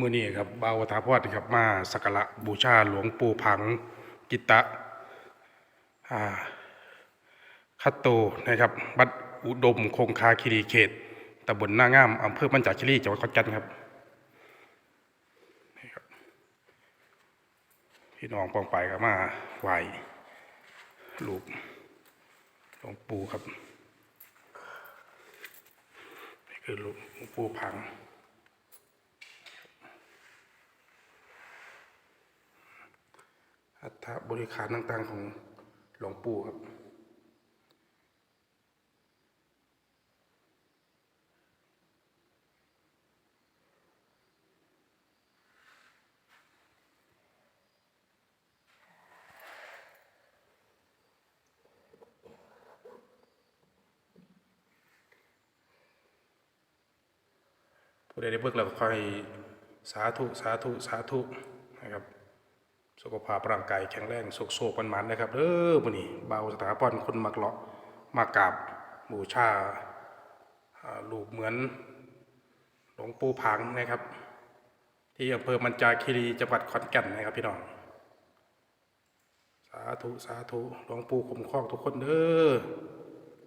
มื่อนี้ครับบ่าวถาพอดครับมาสักการะบูชาหลวงปู่ผังกิตะอ่าคัตโตนะครับวัดอุดมคงคาคิรีเขตตำบลหน้างามอำเภอมันจาคิรีจังหวัดขอนแก่นครับนี่ครับพี่น้องปองไปก็มาไหวลูกหลวงปู่ครับนี่คือหลวงปู่ผัง อัฐบริขารต่างๆของหลวงปู่ครับ ผู้ใดได้เบิกเราคอยสาธุ สาธุ สาธุ นะครับ สุขภาพร่างกายแข็งแรงสุขโศกมันมันนะครับเออวันนี้เบาสถาพรคนมักเลาะมากราบบูชาอ่ารูปเหมือนหลวงปู่ผังนะครับ ที่อำเภอมันจาคีรีจังหวัดขอนแก่นนะครับพี่น้อง สาธุ สาธุหลวงปู่คุ้มครองทุกคนเด้อ